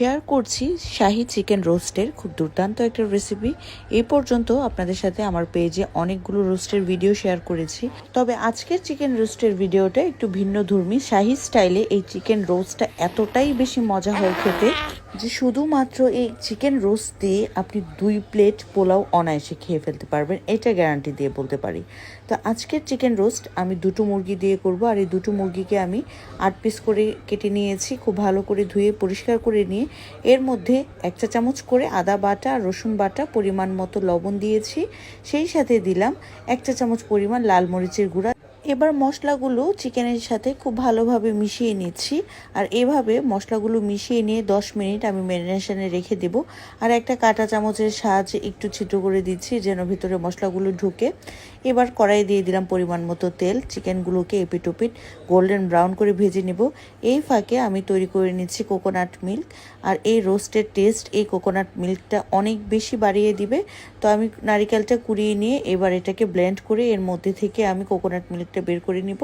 Share করছি শাহি chicken রোস্টের খুব দুর্দান্ত একটা রেসিপি এ পর্যন্ত আপনাদের সাথে আমার পেজে অনেকগুলো রোস্টের ভিডিও শেয়ার করেছি। তবে আজকের চিকেন রোস্টের ভিডিওটা একটু ভিন্ন ধর্মী। শাহি স্টাইলে এই চিকেন রোস্টটা এতটাই বেশি মজা হয় খেতে। যে শুধুমাত্র এই চিকেন রোস্ট দিয়ে আপনি দুই প্লেট পোলাও অনায়াসে খেয়ে ফেলতে পারবেন, এটা গ্যারান্টি দিয়ে বলতে পারি। তো আজকের চিকেন রোস্ট আমি দুটো মুরগি দিয়ে করব, আর এই দুটো মুরগিকে আমি আট পিস করে কেটে নিয়েছি, খুব ভালো করে ধুয়ে পরিষ্কার করে নিয়ে। এর মধ্যে এক চা চামচ করে আদা বাটা, রসুন বাটা, পরিমাণ মতো লবণ দিয়েছি, সেই সাথে দিলাম এক চা চামচ পরিমাণ লাল মরিচের গুঁড়া। এবার মশলাগুলো চিকেনের সাথে খুব ভালোভাবে মিশিয়ে নিচ্ছি। আর এভাবে মশলাগুলো মিশিয়ে নিয়ে 10 মিনিট আমি ম্যারিনেশনে রেখে দেব। আর একটা কাঁটা চামচের সাহায্যে একটু ছিদ্র করে দিচ্ছি যেন ভিতরে মশলাগুলো ঢুকে। এবার কড়াই দিয়ে দিলাম পরিমাণ মতো তেল। চিকেনগুলোকে এপিট ওপিট গোল্ডেন ব্রাউন করে ভেজে নেব। এই ফাঁকে আমি তৈরি করে নিচ্ছি কোকোনাট মিল্ক। আর এই রোস্টের টেস্ট এই কোকোনাট মিল্কটা অনেক বেশি বাড়িয়ে দিবে। তো আমি নারিকেলটা কুড়িয়ে নিয়ে এবার এটাকে ব্লেন্ড করে এর মধ্যে থেকে আমি কোকোনাট মিল্কটা বের করে নিব।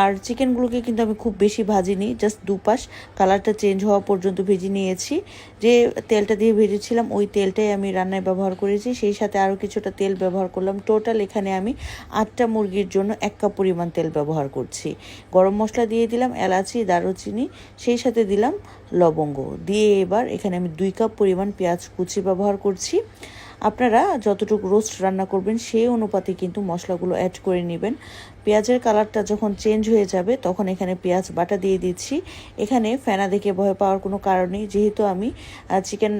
আর চিকেনগুলোকে কিন্তু আমি খুব বেশি ভাজিনি জাস্ট দুপাশ। কালারটা চেঞ্জ হওয়া পর্যন্ত ভেজে নিয়েছি। যে তেলটা দিয়ে ভেজেছিলাম, ওই তেলটাই আমি রান্নায় ব্যবহার করেছি। সেই সাথে আরও কিছুটা তেল ব্যবহার করলাম। টোটাল এখানে আমি আটটা মুরগির জন্য এক কাপ পরিমাণ তেল ব্যবহার করছি। গরম মশলা দিয়ে দিলাম, এলাচি, দারুচিনি, সেই সাথে দিলাম লবঙ্গ। দিয়ে এবার এখানে আমি দুই কাপ পরিমাণ পেঁয়াজ কুচি ব্যবহার করছি। আপনারা যতটুকু রোস্ট রান্না করবেন সেই অনুপাতে কিন্তু মশলাগুলো অ্যাড করে নেবেন। পেঁয়াজের কালারটা যখন চেঞ্জ হয়ে যাবে, তখন এখানে পেঁয়াজ বাটা দিয়ে দিচ্ছি। এখানে ফেনা দেখে ভয় পাওয়ার কোনো কারণ নেই। যেহেতু আমি চিকেন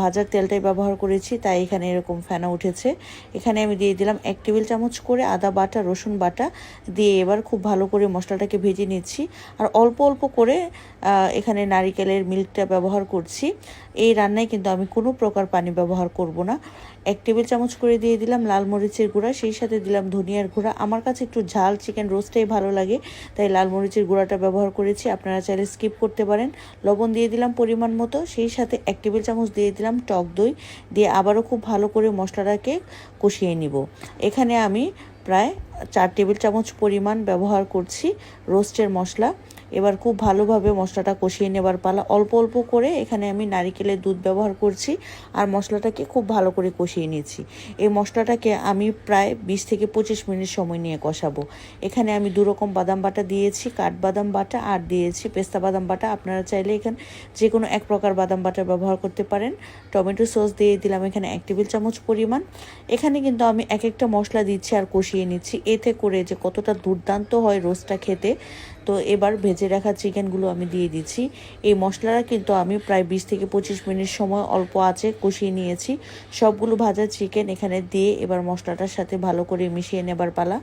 ভাজার তেলটাই ব্যবহার করেছি, তাই এখানে এরকম ফেনা উঠেছে। এখানে আমি দিয়ে দিলাম এক টেবিল চামচ করে আদা বাটা, রসুন বাটা দিয়ে এবার খুব ভালো করে মশলাটাকে ভেজে নিচ্ছি। আর অল্প অল্প করে এখানে নারিকেলের মিল্কটা ব্যবহার করছি। এই রান্নায় কিন্তু আমি কোনো প্রকার পানি ব্যবহার করব না। এক টেবিল চামচ করে দিয়ে দিলাম লাল মরিচের গুঁড়া, সেই সাথে দিলাম ধনিয়ার গুঁড়া। আমার কাছে একটু ঝাল চিকেন রোস্টটাই ভালো লাগে, তাই লাল মরিচের গুঁড়াটা ব্যবহার করেছি। আপনারা চাইলে স্কিপ করতে পারেন। লবণ দিয়ে দিলাম পরিমাণ মতো, সেই সাথে এক টেবিল চামচ দিয়ে দিলাম টক দই, দিয়ে আবারও খুব ভালো করে মশলাটাকে কষিয়ে নিব। এখানে আমি প্রায় চার টেবিল চামচ পরিমাণ ব্যবহার করছি রোস্টের মশলা। এবার খুব ভালোভাবে মশলাটা কষিয়ে নেবার পালা। অল্প অল্প করে এখানে আমি নারিকেলের দুধ ব্যবহার করছি আর মশলাটাকে খুব ভালো করে কষিয়ে নিয়েছি। এই মশলাটাকে আমি প্রায় বিশ থেকে পঁচিশ মিনিট সময় নিয়ে কষাবো। এখানে আমি দু রকম বাদাম বাটা দিয়েছি, কাঠবাদাম বাটা আর দিয়েছি পেস্তা বাদাম বাটা। আপনারা চাইলে এখানে যে কোনো এক প্রকার বাদাম বাটা ব্যবহার করতে পারেন। টমেটো সস দিয়ে দিলাম এখানে এক টেবিল চামচ পরিমাণ। এখানে কিন্তু আমি এক একটা মশলা দিচ্ছি আর কষিয়ে নিচ্ছি। এতে করে যে কতটা দুর্দান্ত হয় রোস্টটা খেতে, তো এবার ভেজে রাখা চিকেনগুলো আমি দিয়ে দিচ্ছি। এই মশলাটা কিন্তু আমি প্রায় বিশ থেকে পঁচিশ মিনিট সময় অল্প আছে কষিয়ে নিয়েছি। সবগুলো ভাজা চিকেন এখানে দিয়ে এবার মশলাটার সাথে ভালো করে মিশিয়ে নেবার পালা।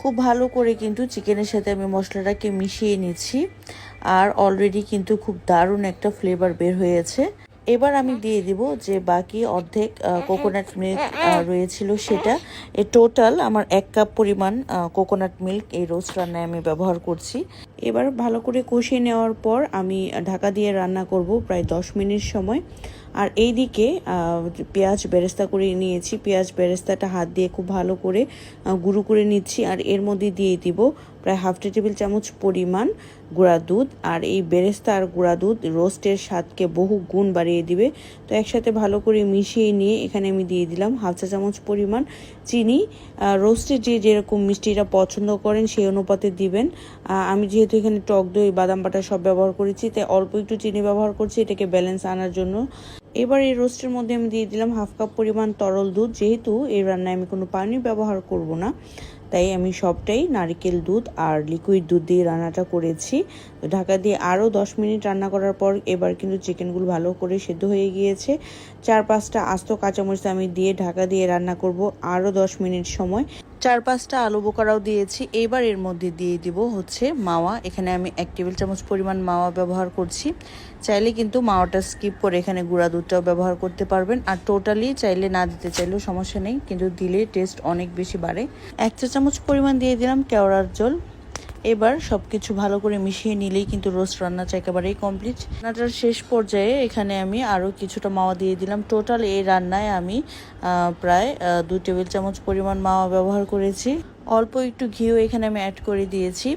খুব ভালো করে কিন্তু চিকেনের সাথে আমি মশলাটাকে মিশিয়ে নিচ্ছি। আর অলরেডি কিন্তু খুব দারুণ একটা ফ্লেভার বের হয়েছে। এবার আমি দিয়ে দিব যে বাকি অর্ধেক কোকোনাট মিল্ক রয়েছিল সেটা। এ টোটাল আমার এক কাপ পরিমাণ কোকোনাট মিল্ক এই রোস্ট রান্নায় আমি ব্যবহার করছি। এবার ভালো করে কষিয়ে নেওয়ার পর আমি ঢাকা দিয়ে রান্না করব প্রায় দশ মিনিট সময়। আর এই দিকে পেঁয়াজ বেরেস্তা করে নিয়েছি। পেঁয়াজ বেরেস্তাটা হাত দিয়ে খুব ভালো করে গুঁড়ো করে নিচ্ছি। আর এর মধ্যে দিয়ে দিব প্রায় হাফ টেবিল চামচ পরিমাণ গুঁড়া দুধ। আর এই বেরেস্তা আর গুঁড়া দুধ রোস্টের স্বাদকে বহু গুণ বাড়িয়ে দিবে। তো একসাথে ভালো করে মিশিয়ে নিয়ে এখানে আমি দিয়ে দিলাম হাফ চা চামচ পরিমাণ চিনি। রোস্টে যে যেরকম মিষ্টিটা পছন্দ করেন সেই অনুপাতে দিবেন। আমি যেহেতু এখানে টক দই, বাদাম বাটা সব ব্যবহার করেছি, তাই অল্প একটু চিনি ব্যবহার করছি। এটাকে ব্যালেন্স আনার জন্য এবার এই রোস্টের মধ্যে আমি দিয়ে দিলাম হাফ কাপ পরিমাণ তরল দুধ। যেহেতু এই রান্নায় আমি কোনো পানি ব্যবহার করব না, তাই আমি সবটাই নারিকেল দুধ আর লিকুইড দুধ দিয়ে রান্নাটা করেছি। তো ঢাকা দিয়ে আরও দশ মিনিট রান্না করার পর এবার কিন্তু চিকেনগুলো ভালো করে সেদ্ধ হয়ে গিয়েছে। চার পাঁচটা আস্ত কাঁচামরিচ আমি দিয়ে ঢাকা দিয়ে রান্না করব আরও দশ মিনিট সময়। চার পাঁচটা আলু বোকারাও দিয়েছি। এবার এর মধ্যে দিয়ে দিব হচ্ছে মাওয়া। এখানে আমি এক টেবিল চামচ পরিমাণ মাওয়া ব্যবহার করছি। চাইলে কিন্তু মাওয়াটা স্কিপ করে এখানে গুঁড়া দুধটাও ব্যবহার করতে পারবেন। আর টোটালি চাইলে না দিতে চাইলেও সমস্যা নেই, কিন্তু দিলে টেস্ট অনেক বেশি বাড়ে। এক চা চামচ পরিমাণ দিয়ে দিলাম কেওড়ার জল। এবার সবকিছু ভালো করে মিশিয়ে নিলেই কিন্তু রোস্ট রান্নাটা একেবারেই কমপ্লিট রান্নাটার শেষ পর্যায়ে এখানে আমি আরও কিছুটা মাওয়া দিয়ে দিলাম। টোটাল এই রান্নায় আমি প্রায় দু টেবিল চামচ পরিমাণ মাওয়া ব্যবহার করেছি। অল্প একটু ঘিও এখানে আমি অ্যাড করে দিয়েছি।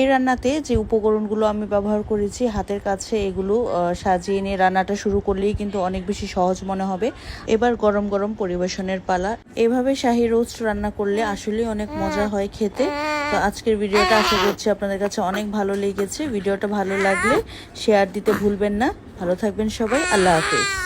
এই রান্নাতে যে উপকরণগুলো আমি ব্যবহার করেছি, হাতের কাছে এগুলো সাজিয়ে নিয়ে রান্নাটা শুরু করলেই কিন্তু অনেক বেশি সহজ মনে হবে। এবার গরম গরম পরিবেশনের পালা। এভাবে শাহি রোস্ট রান্না করলে আসলেই অনেক মজা হয় খেতে। তো আজকের ভিডিওটা আশা করছি আপনাদের কাছে অনেক ভালো লেগেছে। ভিডিওটা ভালো লাগলে শেয়ার দিতে ভুলবেন না। ভালো থাকবেন সবাই। আল্লাহ হাফেজ।